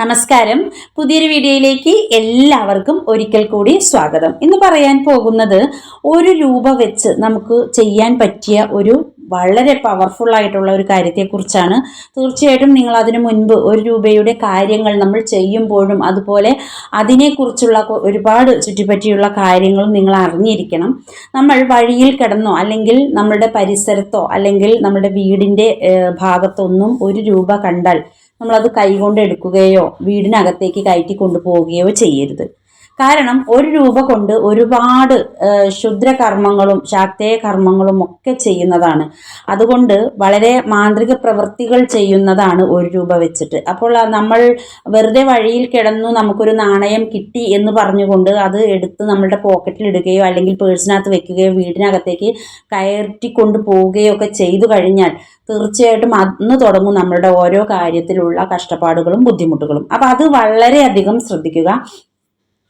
നമസ്കാരം. പുതിയൊരു വീഡിയോയിലേക്ക് എല്ലാവർക്കും ഒരിക്കൽ കൂടി സ്വാഗതം. ഇന്ന് പറയാൻ പോകുന്നത് ഒരു രൂപ വെച്ച് നമുക്ക് ചെയ്യാൻ പറ്റിയ ഒരു വളരെ പവർഫുൾ ആയിട്ടുള്ള ഒരു കാര്യത്തെക്കുറിച്ചാണ്. തീർച്ചയായിട്ടും നിങ്ങൾ അതിനു മുൻപ് ഒരു രൂപയുടെ കാര്യങ്ങൾ നമ്മൾ ചെയ്യുമ്പോഴും അതുപോലെ അതിനെക്കുറിച്ചുള്ള ഒരുപാട് ചുറ്റിപ്പറ്റിയുള്ള കാര്യങ്ങളും നിങ്ങൾ അറിഞ്ഞിരിക്കണം. നമ്മൾ വഴിയിൽ കിടന്നോ അല്ലെങ്കിൽ നമ്മുടെ പരിസരത്തോ അല്ലെങ്കിൽ നമ്മുടെ വീടിന്റെ ഭാഗത്തൊന്നും ഒരു രൂപ കണ്ടാൽ നമ്മളത് കൈകൊണ്ട് എടുക്കുകയോ വീടിനകത്തേക്ക് കയറ്റി കൊണ്ടുപോവുകയോ ചെയ്യരുത്. കാരണം ഒരു രൂപ കൊണ്ട് ഒരുപാട് ക്ഷുദ്രകർമ്മങ്ങളും ശാക്തേയ കർമ്മങ്ങളും ഒക്കെ ചെയ്യുന്നതാണ്. അതുകൊണ്ട് വളരെ മാന്ത്രിക പ്രവൃത്തികൾ ചെയ്യുന്നതാണ് ഒരു രൂപ വെച്ചിട്ട്. അപ്പോൾ നമ്മൾ വെറുതെ വഴിയിൽ കിടന്നു നമുക്കൊരു നാണയം കിട്ടി എന്ന് പറഞ്ഞുകൊണ്ട് അത് എടുത്ത് നമ്മളുടെ പോക്കറ്റിൽ ഇടുകയോ അല്ലെങ്കിൽ പേഴ്സിനകത്ത് വെക്കുകയോ വീടിനകത്തേക്ക് കയറ്റിക്കൊണ്ട് പോവുകയോ ഒക്കെ ചെയ്തു കഴിഞ്ഞാൽ തീർച്ചയായിട്ടും അന്ന് തുടങ്ങും നമ്മളുടെ ഓരോ കാര്യത്തിലുള്ള കഷ്ടപ്പാടുകളും ബുദ്ധിമുട്ടുകളും. അപ്പം അത് വളരെയധികം ശ്രദ്ധിക്കുക.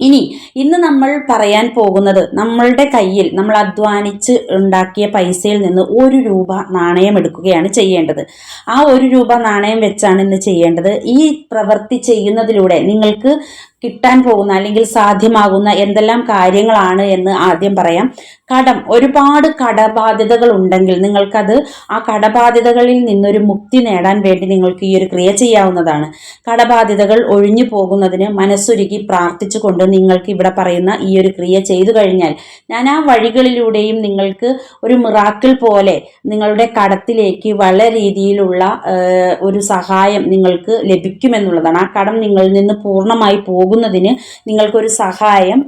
ഇനി ഇന്ന് നമ്മൾ പറയാൻ പോകുന്നത് നമ്മളുടെ കയ്യിൽ നമ്മൾ അധ്വാനിച്ച് ഉണ്ടാക്കിയ പൈസയിൽ നിന്ന് ഒരു രൂപ നാണയം എടുക്കുകയാണ് ചെയ്യേണ്ടത്. ആ ഒരു രൂപ നാണയം വെച്ചാണ് ഇന്ന് ചെയ്യേണ്ടത്. ഈ പ്രവൃത്തി ചെയ്യുന്നതിലൂടെ നിങ്ങൾക്ക് കിട്ടാൻ പോകുന്ന അല്ലെങ്കിൽ സാധ്യമാകുന്ന എന്തെല്ലാം കാര്യങ്ങളാണ് എന്ന് ആദ്യം പറയാം. കടം. ഒരുപാട് കടബാധ്യതകൾ ഉണ്ടെങ്കിൽ നിങ്ങൾക്കത് ആ കടബാധ്യതകളിൽ നിന്നൊരു മുക്തി നേടാൻ വേണ്ടി നിങ്ങൾക്ക് ഈ ഒരു ക്രിയ ചെയ്യാവുന്നതാണ്. കടബാധ്യതകൾ ഒഴിഞ്ഞു പോകുന്നതിന് മനസ്സുരുകി പ്രാർത്ഥിച്ചുകൊണ്ട് നിങ്ങൾക്ക് ഇവിടെ പറയുന്ന ഈ ഒരു ക്രിയ ചെയ്തു കഴിഞ്ഞാൽ ഞാൻ ആ വഴികളിലൂടെയും നിങ്ങൾക്ക് ഒരു മിറാക്കിൾ പോലെ നിങ്ങളുടെ കടത്തിലേക്ക് വളരെ രീതിയിലുള്ള ഒരു സഹായം നിങ്ങൾക്ക് ലഭിക്കുമെന്നുള്ളതാണ്. ആ കടം നിങ്ങളിൽ നിന്ന് പൂർണമായി പോകുന്നതിന് നിങ്ങൾക്കൊരു സഹായം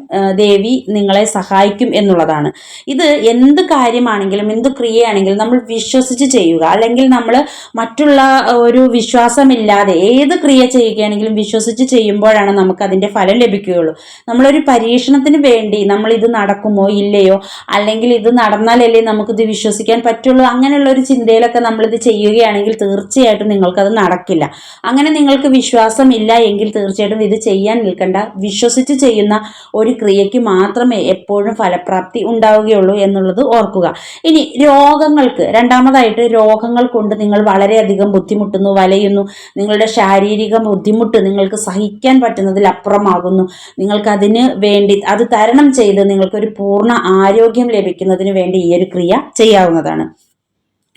ദേവി നിങ്ങളെ സഹായിക്കും എന്നുള്ളതാണ്. ഇത് എന്ത് കാര്യമാണെങ്കിലും എന്ത് ക്രിയയാണെങ്കിലും നമ്മൾ വിശ്വസിച്ച് ചെയ്യുക. അല്ലെങ്കിൽ നമ്മൾ മറ്റുള്ള ഒരു വിശ്വാസമില്ലാതെ ഏത് ക്രിയ ചെയ്യുകയാണെങ്കിലും വിശ്വസിച്ച് ചെയ്യുമ്പോഴാണ് നമുക്ക് അതിന്റെ ഫലം ലഭിക്കുകയുള്ളൂ. നമ്മളൊരു പരീക്ഷണത്തിന് വേണ്ടി നമ്മൾ ഇത് നടക്കുമോ ഇല്ലയോ അല്ലെങ്കിൽ ഇത് നടന്നാലല്ലേ നമുക്കിത് വിശ്വസിക്കാൻ പറ്റുള്ളൂ അങ്ങനെയുള്ള ഒരു ചിന്തയിലൊക്കെ നമ്മളിത് ചെയ്യുകയാണെങ്കിൽ തീർച്ചയായിട്ടും നിങ്ങൾക്കത് നടക്കില്ല. അങ്ങനെ നിങ്ങൾക്ക് വിശ്വാസമില്ല എങ്കിൽ തീർച്ചയായിട്ടും ഇത് ചെയ്യാൻ നിൽക്കേണ്ട. വിശ്വസിച്ച് ചെയ്യുന്ന ഒരു ക്രിയയ്ക്ക് മാത്രമേ എപ്പോഴും ഫലപ്രാപ്തി ഉണ്ടാവുകയുള്ളൂ എന്നുള്ളത് ഓർക്കുക. ഇനി രോഗങ്ങൾക്ക് രണ്ടാമതായിട്ട് രോഗങ്ങൾ കൊണ്ട് നിങ്ങൾ വളരെയധികം ബുദ്ധിമുട്ടുന്നു വലയുന്നു. നിങ്ങളുടെ ശാരീരിക ബുദ്ധിമുട്ട് നിങ്ങൾക്ക് സഹിക്കാൻ പറ്റുന്നതിൽ അപ്പുറമാകുന്നു. നിങ്ങൾക്കതിന് വേണ്ടി അത് തരണം ചെയ്ത് നിങ്ങൾക്കൊരു പൂർണ ആരോഗ്യം ലഭിക്കുന്നതിന് വേണ്ടി ഈ ഒരു ക്രിയ ചെയ്യാവുന്നതാണ്.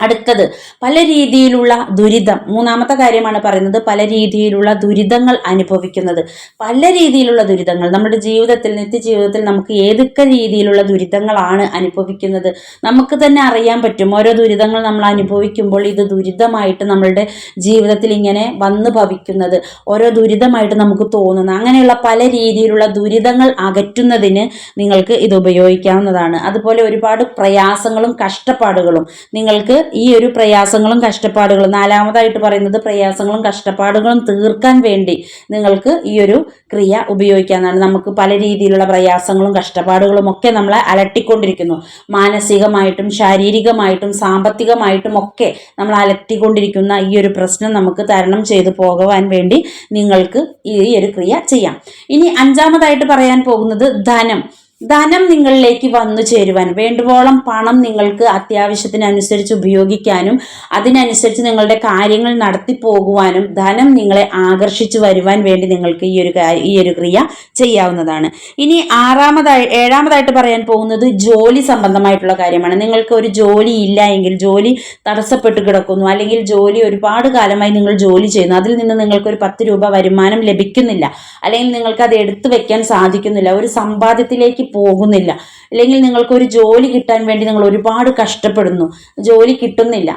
അടുത്തത്. പല രീതിയിലുള്ള ദുരിതം. മൂന്നാമത്തെ കാര്യമാണ് പറയുന്നത് പല രീതിയിലുള്ള ദുരിതങ്ങൾ അനുഭവിക്കുന്നത്. പല രീതിയിലുള്ള ദുരിതങ്ങൾ. നമ്മുടെ ജീവിതത്തിൽ നിത്യജീവിതത്തിൽ നമുക്ക് ഏതൊക്കെ രീതിയിലുള്ള ദുരിതങ്ങളാണ് അനുഭവിക്കുന്നത്? നമുക്ക് തന്നെ അറിയാൻ പറ്റും. ഓരോ ദുരിതങ്ങൾ നമ്മൾ അനുഭവിക്കുമ്പോൾ ഇത് ദുരിതമായിട്ട് നമ്മളുടെ ജീവിതത്തിൽ ഇങ്ങനെ വന്നു ഭവിക്കുന്നത്. ഓരോ ദുരിതമായിട്ട് നമുക്ക് തോന്നുന്നത് അങ്ങനെയുള്ള പല രീതിയിലുള്ള ദുരിതങ്ങൾ അകറ്റുന്നതിന് നിങ്ങൾക്ക് ഇത് ഉപയോഗിക്കാവുന്നതാണ്. അതുപോലെ ഒരുപാട് പ്രയാസങ്ങളും കഷ്ടപ്പാടുകളും നിങ്ങൾക്ക് ഈ ഒരു പ്രയാസങ്ങളും കഷ്ടപ്പാടുകളും നാലാമതായിട്ട് പറയുന്നത് പ്രയാസങ്ങളും കഷ്ടപ്പാടുകളും തീർക്കാൻ വേണ്ടി നിങ്ങൾക്ക് ഈ ഒരു ക്രിയ ഉപയോഗിക്കാവുന്നതാണ്. നമുക്ക് പല രീതിയിലുള്ള പ്രയാസങ്ങളും കഷ്ടപ്പാടുകളും ഒക്കെ നമ്മളെ അലട്ടിക്കൊണ്ടിരിക്കുന്നു. മാനസികമായിട്ടും ശാരീരികമായിട്ടും സാമ്പത്തികമായിട്ടും ഒക്കെ നമ്മൾ അലട്ടിക്കൊണ്ടിരിക്കുന്ന ഈ ഒരു പ്രശ്നം നമുക്ക് തരണം ചെയ്തു പോകുവാൻ വേണ്ടി നിങ്ങൾക്ക് ഈ ഒരു ക്രിയ ചെയ്യാം. ഇനി അഞ്ചാമതായിട്ട് പറയാൻ പോകുന്നത് ധനം. ധനം നിങ്ങളിലേക്ക് വന്നു ചേരുവാൻ വേണ്ടുവോളം പണം നിങ്ങൾക്ക് അത്യാവശ്യത്തിനനുസരിച്ച് ഉപയോഗിക്കാനും അതിനനുസരിച്ച് നിങ്ങളുടെ കാര്യങ്ങൾ നടത്തി പോകുവാനും ധനം നിങ്ങളെ ആകർഷിച്ചു വരുവാൻ വേണ്ടി നിങ്ങൾക്ക് ഈ ഒരു ഈ ഒരു ക്രിയ ചെയ്യാവുന്നതാണ്. ഇനി ആറാമതായി ഏഴാമതായിട്ട് പറയാൻ പോകുന്നത് ജോലി സംബന്ധമായിട്ടുള്ള കാര്യമാണ്. നിങ്ങൾക്ക് ഒരു ജോലി ഇല്ല എങ്കിൽ ജോലി തടസ്സപ്പെട്ട് കിടക്കുന്നു അല്ലെങ്കിൽ ജോലി ഒരുപാട് കാലമായി നിങ്ങൾ ജോലി ചെയ്യുന്നു അതിൽ നിന്ന് നിങ്ങൾക്ക് ഒരു പത്ത് രൂപ വരുമാനം ലഭിക്കുന്നില്ല അല്ലെങ്കിൽ നിങ്ങൾക്ക് അത് എടുത്തു വെക്കാൻ സാധിക്കുന്നില്ല ഒരു സമ്പാദ്യത്തിലേക്ക് പോകുന്നില്ല. അല്ലെങ്കിൽ നിങ്ങൾക്ക് ഒരു ജോലി കിട്ടാൻ വേണ്ടി നിങ്ങൾ ഒരുപാട് കഷ്ടപ്പെടുന്നു. ജോലി കിട്ടുന്നില്ല.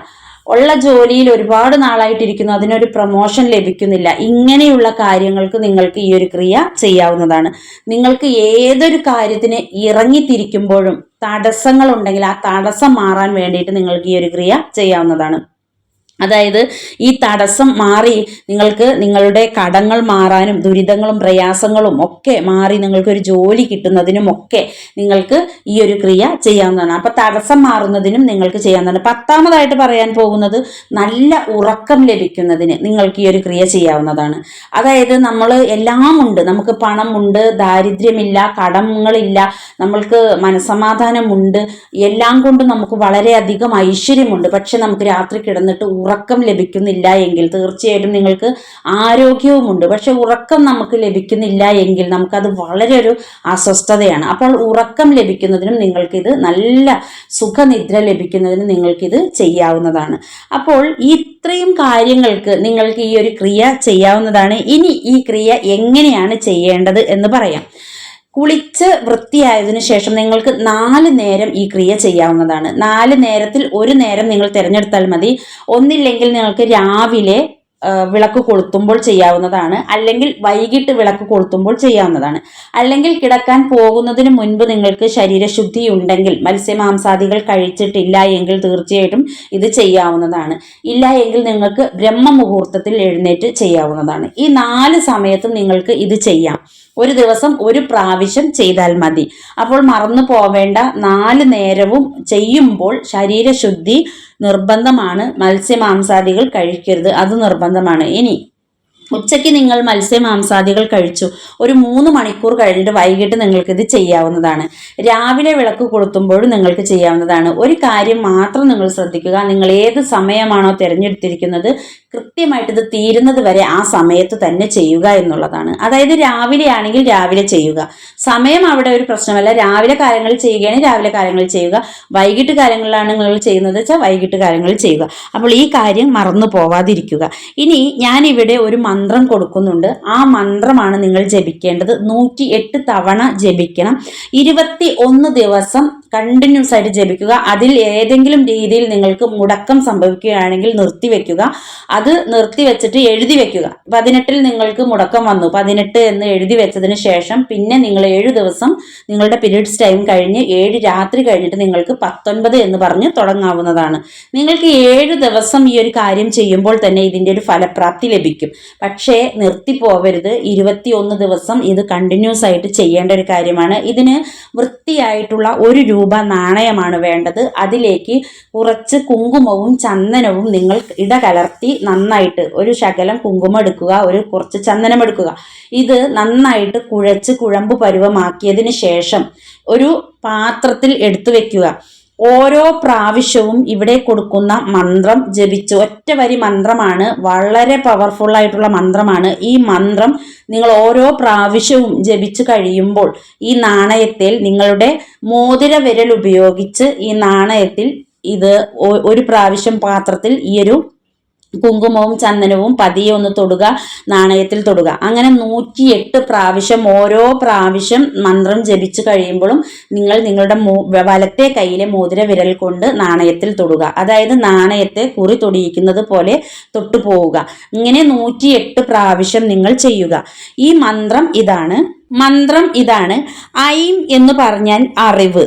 ഉള്ള ജോലിയിൽ ഒരുപാട് നാളായിട്ടിരിക്കുന്നു. അതിനൊരു പ്രൊമോഷൻ ലഭിക്കുന്നില്ല. ഇങ്ങനെയുള്ള കാര്യങ്ങൾക്ക് നിങ്ങൾക്ക് ഈ ഒരു ക്രിയ ചെയ്യാവുന്നതാണ്. നിങ്ങൾക്ക് ഏതൊരു കാര്യത്തിന് ഇറങ്ങിത്തിരിക്കുമ്പോഴും തടസ്സങ്ങൾ ഉണ്ടെങ്കിൽ ആ തടസ്സം മാറാൻ വേണ്ടിയിട്ട് നിങ്ങൾക്ക് ഈ ഒരു ക്രിയ ചെയ്യാവുന്നതാണ്. അതായത് ഈ തടസ്സം മാറി നിങ്ങൾക്ക് നിങ്ങളുടെ കടങ്ങൾ മാറാനും ദുരിതങ്ങളും പ്രയാസങ്ങളും ഒക്കെ മാറി നിങ്ങൾക്ക് ഒരു ജോലി കിട്ടുന്നതിനും ഒക്കെ നിങ്ങൾക്ക് ഈ ഒരു ക്രിയ ചെയ്യാവുന്നതാണ്. അപ്പൊ തടസ്സം മാറുന്നതിനും നിങ്ങൾക്ക് ചെയ്യാവുന്നതാണ്. പത്താമതായിട്ട് പറയാൻ പോകുന്നത് നല്ല ഉറക്കം ലഭിക്കുന്നതിന് നിങ്ങൾക്ക് ഈ ഒരു ക്രിയ ചെയ്യാവുന്നതാണ്. അതായത് നമ്മൾ എല്ലാം ഉണ്ട്. നമുക്ക് പണമുണ്ട് ദാരിദ്ര്യമില്ല കടങ്ങളില്ല നമ്മൾക്ക് മനസമാധാനമുണ്ട് എല്ലാം കൊണ്ടും നമുക്ക് വളരെയധികം ഐശ്വര്യമുണ്ട്. പക്ഷെ നമുക്ക് രാത്രി കിടന്നിട്ട് ഉറക്കം ലഭിക്കുന്നില്ല എങ്കിൽ തീർച്ചയായിട്ടും നിങ്ങൾക്ക് ആരോഗ്യവുമുണ്ട്. പക്ഷെ ഉറക്കം നമുക്ക് ലഭിക്കുന്നില്ല എങ്കിൽ നമുക്കത് വളരെ ഒരു അസ്വസ്ഥതയാണ്. അപ്പോൾ ഉറക്കം ലഭിക്കുന്നതിനും നിങ്ങൾക്കിത് നല്ല സുഖനിദ്ര ലഭിക്കുന്നതിനും നിങ്ങൾക്കിത് ചെയ്യാവുന്നതാണ്. അപ്പോൾ ഈ ഇത്രയും കാര്യങ്ങൾക്ക് നിങ്ങൾക്ക് ഈ ഒരു ക്രിയ ചെയ്യാവുന്നതാണ്. ഇനി ഈ ക്രിയ എങ്ങനെയാണ് ചെയ്യേണ്ടത് എന്ന് പറയാം. കുളിച്ച് വൃത്തിയായതിനു ശേഷം നിങ്ങൾക്ക് നാല് നേരം ഈ ക്രിയ ചെയ്യാവുന്നതാണ്. നാല് നേരത്തിൽ ഒരു നേരം നിങ്ങൾ തിരഞ്ഞെടുത്താൽ മതി. ഒന്നില്ലെങ്കിൽ നിങ്ങൾക്ക് രാവിലെ വിളക്ക് കൊളുത്തുമ്പോൾ ചെയ്യാവുന്നതാണ്. അല്ലെങ്കിൽ വൈകിട്ട് വിളക്ക് കൊളുത്തുമ്പോൾ ചെയ്യാവുന്നതാണ്. അല്ലെങ്കിൽ കിടക്കാൻ പോകുന്നതിന് മുൻപ് നിങ്ങൾക്ക് ശരീരശുദ്ധി ഉണ്ടെങ്കിൽ മത്സ്യമാംസാദികൾ കഴിച്ചിട്ടില്ല എങ്കിൽ തീർച്ചയായിട്ടും ഇത് ചെയ്യാവുന്നതാണ്. ഇല്ല എങ്കിൽ നിങ്ങൾക്ക് ബ്രഹ്മ മുഹൂർത്തത്തിൽ എഴുന്നേറ്റ് ചെയ്യാവുന്നതാണ്. ഈ നാല് സമയത്തും നിങ്ങൾക്ക് ഇത് ചെയ്യാം. ഒരു ദിവസം ഒരു പ്രാവശ്യം ചെയ്താൽ മതി. അപ്പോൾ മറന്നു പോവേണ്ട നാല് നേരവും ചെയ്യുമ്പോൾ ശരീരശുദ്ധി നിർബന്ധമാണ്. മത്സ്യമാംസാദികൾ കഴിക്കരുത്. അത് നിർബന്ധമാണ്. ഇനി ഉച്ചയ്ക്ക് നിങ്ങൾ മത്സ്യ മാംസാദികൾ കഴിച്ചു. ഒരു മൂന്ന് മണിക്കൂർ കഴിഞ്ഞിട്ട് വൈകിട്ട് നിങ്ങൾക്ക് ഇത് ചെയ്യാവുന്നതാണ്. രാവിലെ വിളക്ക് കൊളുത്തുമ്പോഴും നിങ്ങൾക്ക് ചെയ്യാവുന്നതാണ്. ഒരു കാര്യം മാത്രം നിങ്ങൾ ശ്രദ്ധിക്കുക. നിങ്ങൾ ഏത് സമയമാണോ തിരഞ്ഞെടുത്തിരിക്കുന്നത് കൃത്യമായിട്ട് ഇത് തീരുന്നത് വരെ ആ സമയത്ത് തന്നെ ചെയ്യുക എന്നുള്ളതാണ്. അതായത് രാവിലെ ആണെങ്കിൽ രാവിലെ ചെയ്യുക. സമയം അവിടെ ഒരു പ്രശ്നമല്ല. രാവിലെ കാര്യങ്ങൾ ചെയ്യുകയാണെങ്കിൽ രാവിലെ കാര്യങ്ങൾ ചെയ്യുക. വൈകിട്ട് കാര്യങ്ങളിലാണ് നിങ്ങൾ ചെയ്യുന്നത് വെച്ചാൽ വൈകിട്ട് കാര്യങ്ങൾ ചെയ്യുക. അപ്പോൾ ഈ കാര്യം മറന്നു പോവാതിരിക്കുക. ഇനി ഞാനിവിടെ ഒരു കൊടുക്കുന്നുണ്ട്. ആ മന്ത്രമാണ് നിങ്ങൾ ജപിക്കേണ്ടത്. നൂറ്റി എട്ട് തവണ ജപിക്കണം. ഇരുപത്തി ഒന്ന് ദിവസം കണ്ടിന്യൂസ് ആയിട്ട് ജപിക്കുക. അതിൽ ഏതെങ്കിലും രീതിയിൽ നിങ്ങൾക്ക് മുടക്കം സംഭവിക്കുകയാണെങ്കിൽ നിർത്തിവെക്കുക അത് നിർത്തി വെച്ചിട്ട് എഴുതി വെക്കുക. പതിനെട്ടിൽ നിങ്ങൾക്ക് മുടക്കം വന്നു. പതിനെട്ട് എന്ന് എഴുതി വെച്ചതിന് ശേഷം പിന്നെ നിങ്ങൾ ഏഴ് ദിവസം നിങ്ങളുടെ പീരീഡ്സ് ടൈം കഴിഞ്ഞ് ഏഴ് രാത്രി കഴിഞ്ഞിട്ട് നിങ്ങൾക്ക് പത്തൊൻപത് എന്ന് പറഞ്ഞ് തുടങ്ങാവുന്നതാണ്. നിങ്ങൾക്ക് ഏഴ് ദിവസം ഈ ഒരു കാര്യം ചെയ്യുമ്പോൾ തന്നെ ഇതിന്റെ ഒരു ഫലപ്രാപ്തി ലഭിക്കും. പക്ഷേ നിർത്തിപ്പോവരുത്. ഇരുപത്തി ഒന്ന് ദിവസം ഇത് കണ്ടിന്യൂസ് ആയിട്ട് ചെയ്യേണ്ട ഒരു കാര്യമാണ്. ഇതിന് വൃത്തിയായിട്ടുള്ള ഒരു രൂപ നാണയമാണ് വേണ്ടത്. അതിലേക്ക് കുറച്ച് കുങ്കുമവും ചന്ദനവും നിങ്ങൾ ഇടകലർത്തി നന്നായിട്ട് ഒരു ശകലം കുങ്കുമം എടുക്കുക ഒരു കുറച്ച് ചന്ദനം എടുക്കുക. ഇത് നന്നായിട്ട് കുഴച്ച് കുഴമ്പ് പരുവമാക്കിയതിന് ശേഷം ഒരു പാത്രത്തിൽ എടുത്തു വെക്കുക. ഓരോ പ്രാവശ്യവും ഇവിടെ കൊടുക്കുന്ന മന്ത്രം ജപിച്ച് ഒറ്റ വരി മന്ത്രമാണ് വളരെ പവർഫുൾ ആയിട്ടുള്ള മന്ത്രമാണ്. ഈ മന്ത്രം നിങ്ങൾ ഓരോ പ്രാവശ്യവും ജപിച്ചു കഴിയുമ്പോൾ ഈ നാണയത്തിൽ നിങ്ങളുടെ മോതിര വിരൽ ഉപയോഗിച്ച് ഈ നാണയത്തിൽ ഇത് ഒരു പ്രാവശ്യം പാത്രത്തിൽ ഈ ഒരു കുങ്കുമവും ചന്ദനവും പതിയെ ഒന്ന് തൊടുക നാണയത്തിൽ തൊടുക. അങ്ങനെ നൂറ്റിയെട്ട് പ്രാവശ്യം ഓരോ പ്രാവശ്യം മന്ത്രം ജപിച്ചു കഴിയുമ്പോഴും നിങ്ങൾ നിങ്ങളുടെ വലത്തെ കൈയിലെ മോതിര വിരൽ കൊണ്ട് നാണയത്തിൽ തൊടുക. അതായത് നാണയത്തെ കുറി തൊടിയിക്കുന്നത് പോലെ തൊട്ടു പോവുക. ഇങ്ങനെ നൂറ്റിയെട്ട് പ്രാവശ്യം നിങ്ങൾ ചെയ്യുക. ഈ മന്ത്രം ഇതാണ്. മന്ത്രം ഇതാണ്. ഐം എന്ന് പറഞ്ഞാൽ അറിവ്.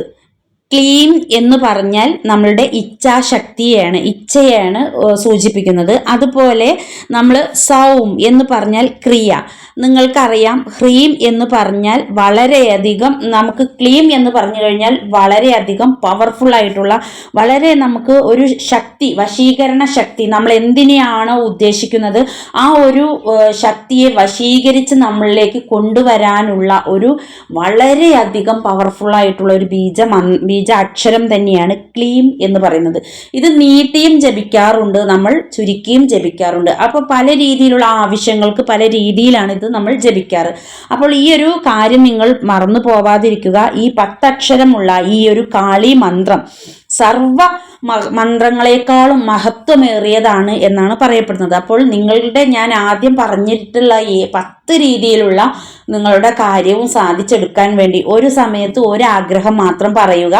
ക്ലീം എന്ന് പറഞ്ഞാൽ നമ്മളുടെ ഇച്ഛാശക്തിയാണ് ഇച്ഛയാണ് സൂചിപ്പിക്കുന്നത്. അതുപോലെ നമ്മൾ സൗം എന്ന് പറഞ്ഞാൽ ക്രിയ. നിങ്ങൾക്കറിയാം ഹ്രീം എന്ന് പറഞ്ഞാൽ വളരെയധികം നമുക്ക് ക്ലീം എന്ന് പറഞ്ഞു കഴിഞ്ഞാൽ വളരെയധികം പവർഫുൾ ആയിട്ടുള്ള വളരെ നമുക്ക് ഒരു ശക്തി വശീകരണ ശക്തി നമ്മൾ എന്തിനെയാണോ ഉദ്ദേശിക്കുന്നത് ആ ഒരു ശക്തിയെ വശീകരിച്ച് നമ്മളിലേക്ക് കൊണ്ടുവരാനുള്ള ഒരു വളരെയധികം പവർഫുൾ ആയിട്ടുള്ള ഒരു ബീജം ബീജ അക്ഷരം തന്നെയാണ് ക്ലീം എന്ന് പറയുന്നത്. ഇത് നീട്ടിയും ജപിക്കാറുണ്ട് നമ്മൾ ചുരുക്കിയും ജപിക്കാറുണ്ട്. അപ്പോൾ പല രീതിയിലുള്ള ആവശ്യങ്ങൾക്ക് പല രീതിയിലാണ് ഇത് നമ്മൾ ജപിക്കാറ്. അപ്പോൾ ഈ ഒരു കാര്യം നിങ്ങൾ മറന്നു പോവാതിരിക്കുക. ഈ പത്തക്ഷരമുള്ള ഈ ഒരു കാളി മന്ത്രം സർവ മന്ത്രങ്ങളെക്കാളും മഹത്വമേറിയതാണ് എന്നാണ് പറയപ്പെടുന്നത്. അപ്പോൾ നിങ്ങളുടെ ഞാൻ ആദ്യം പറഞ്ഞിട്ടുള്ള ഈ പത്ത് രീതിയിലുള്ള നിങ്ങളുടെ കാര്യവും സാധിച്ചെടുക്കാൻ വേണ്ടി ഒരു സമയത്ത് ഒരു ആഗ്രഹം മാത്രം പറയുക.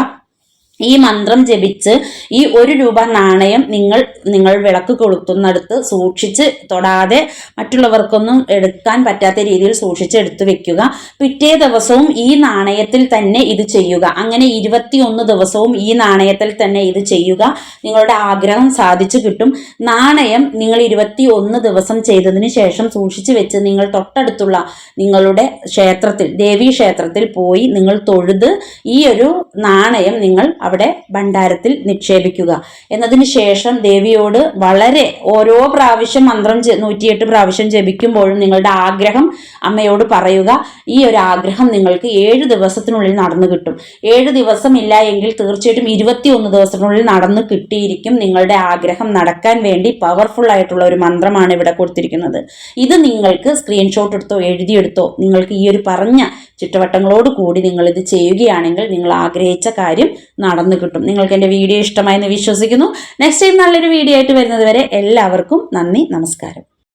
ഈ മന്ത്രം ജപിച്ച് ഈ ഒരു രൂപ നാണയം നിങ്ങൾ നിങ്ങൾ വിളക്ക് കൊളുത്തുന്നിടത്ത് സൂക്ഷിച്ച് തൊടാതെ മറ്റുള്ളവർക്കൊന്നും എടുക്കാൻ പറ്റാത്ത രീതിയിൽ സൂക്ഷിച്ച് എടുത്തു വെക്കുക. പിറ്റേ ദിവസവും ഈ നാണയത്തിൽ തന്നെ ഇത് ചെയ്യുക. അങ്ങനെ ഇരുപത്തിയൊന്ന് ദിവസവും ഈ നാണയത്തിൽ തന്നെ ഇത് ചെയ്യുക. നിങ്ങളുടെ ആഗ്രഹം സാധിച്ചു കിട്ടും. നാണയം നിങ്ങൾ ഇരുപത്തി ഒന്ന് ദിവസം ചെയ്തതിന് ശേഷം സൂക്ഷിച്ചു വെച്ച് നിങ്ങൾ തൊട്ടടുത്തുള്ള നിങ്ങളുടെ ക്ഷേത്രത്തിൽ ദേവീ ക്ഷേത്രത്തിൽ പോയി നിങ്ങൾ തൊഴുത് ഈ ഒരു നാണയം നിങ്ങൾ അവിടെ ഭണ്ഡാരത്തിൽ നിക്ഷേപിക്കുക. എന്നതിന് ശേഷം ദേവിയോട് വളരെ ഓരോ പ്രാവശ്യം മന്ത്രം നൂറ്റിയെട്ട് പ്രാവശ്യം ജപിക്കുമ്പോഴും നിങ്ങളുടെ ആഗ്രഹം അമ്മയോട് പറയുക. ഈ ഒരു ആഗ്രഹം നിങ്ങൾക്ക് ഏഴ് ദിവസത്തിനുള്ളിൽ നടന്നു കിട്ടും. ഏഴ് ദിവസം ഇല്ല എങ്കിൽ തീർച്ചയായിട്ടും ഇരുപത്തിയൊന്ന് ദിവസത്തിനുള്ളിൽ നടന്നു കിട്ടിയിരിക്കും നിങ്ങളുടെ ആഗ്രഹം നടക്കാൻ വേണ്ടി പവർഫുൾ ആയിട്ടുള്ള ഒരു മന്ത്രമാണ് ഇവിടെ കൊടുത്തിരിക്കുന്നത്. ഇത് നിങ്ങൾക്ക് സ്ക്രീൻഷോട്ട് എടുത്തോ എഴുതിയെടുത്തോ നിങ്ങൾക്ക് ഈ ഒരു പറഞ്ഞ ചുറ്റുവട്ടങ്ങളോട് കൂടി നിങ്ങൾ ഇത് ചെയ്യുകയാണെങ്കിൽ നിങ്ങൾ ആഗ്രഹിച്ച കാര്യം നടന്നു കിട്ടും. നിങ്ങൾക്ക് എന്റെ വീഡിയോ ഇഷ്ടമായെന്ന് വിശ്വസിക്കുന്നു. നെക്സ്റ്റ് ടൈം നല്ലൊരു വീഡിയോ ആയിട്ട് വരുന്നത് വരെ എല്ലാവർക്കും നന്ദി നമസ്കാരം.